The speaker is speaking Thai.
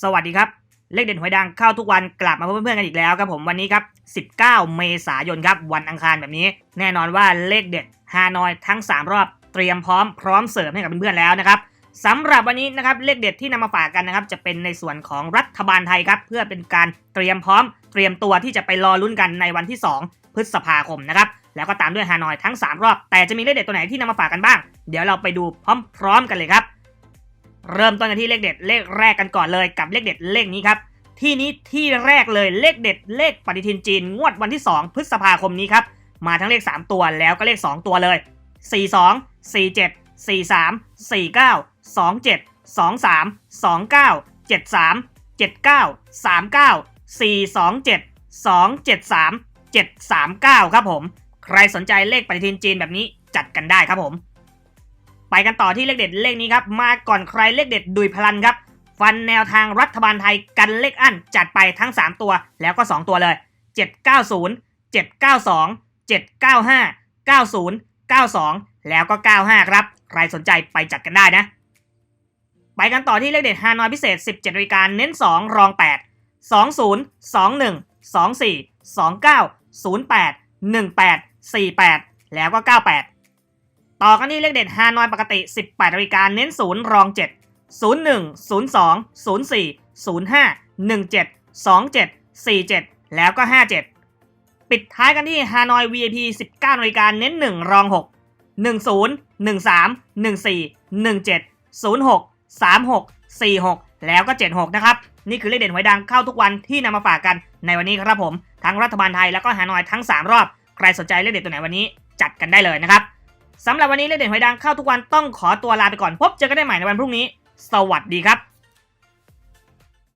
สวัสดีครับ เลขเด่นหวยดังเข้าทุกวันกลับมาพบเพื่อนๆกันอีกแล้วครับผมวันนี้ครับ 19 เมษายนครับวันอังคารแบบนี้ แน่นอนว่าเลขเด็ดฮานอยทั้ง 3 รอบเตรียมพร้อมพร้อมเสิร์ฟให้กับเพื่อนๆแล้วนะครับสำหรับวันนี้นะครับเลขเด็ดที่นำมาฝากกันนะครับจะเป็นในส่วนของรัฐบาลไทยครับเพื่อเป็นการเตรียมพร้อม เตรียมตัวที่จะไปรอลุ้นกันในวันที่ 2 พฤษภาคมนะครับแล้วก็ตามด้วยฮานอยทั้ง 3 รอบ แต่จะมีเลขเด็ดตัวไหนที่นำมาฝากกันบ้าง เดี๋ยวเราไปดูพร้อม ๆ กันเลยครับ เริ่มต้นกันที่เลขเด็ดเลขแรกกันก่อนเลยกับเลขเด็ดเลขนี้ครับ ที่นี้ที่แรกเลยเลขเด็ดเลขปฏิทินจีน งวดวันที่ 2 พฤษภาคมนี้ครับมาทั้งเลข 3 ตัวแล้วก็เลข 2 ตัวเลย 42 47 43 49 27 23 29 73 79 39 427 273 739 ครับผม ใครสนใจเลขปฏิทินจีนแบบนี้จัดกันได้ครับผม ไปกันต่อที่เลขเด็ดเลขนี้ครับมาก่อนใครเลขเด็ดดุยพลันครับ ฟันแนวทางรัฐบาลไทยกันเลขอั้นจัดไปทั้ง 3 ตัวแล้วก็ 2 ตัวเลย 790 792 795 90 92 แล้วก็ 95 ครับ ใครสนใจไปจัดกันได้นะ ไปกันต่อที่เลขเด็ดฮานอยพิเศษ 17นาฬิกาเน้น 2 รอง 8 20 21 24 29 08 18 48 แล้วก็ 98 ต่อกันที่เลขเด็ดฮานอยปกติ 18นาฬิกาเน้น0รอง 7 01 02 04 05 17 27 47 แล้วก็ 57 ปิดท้ายกันที่ฮานอย VIP 19นาฬิกาเน้น 1 รอง 6 10 13 14 17 06 36 46 แล้วก็ 76 นะครับ นี่คือเลขเด่นหวยดังเข้าทุกวันที่นำมาฝากกันในวันนี้ครับผม ทั้งรัฐบาลไทยแล้วก็ฮานอยทั้ง 3 รอบ ใครสนใจเลขเด็ดตัวไหนวันนี้จัดกันได้เลยนะครับ สำหรับวันนี้เลขเด่นหวยดังเข้าทุกวันต้องขอตัวลาไปก่อนพบเจอกันได้ใหม่ในวันพรุ่งนี้ สวัสดีครับ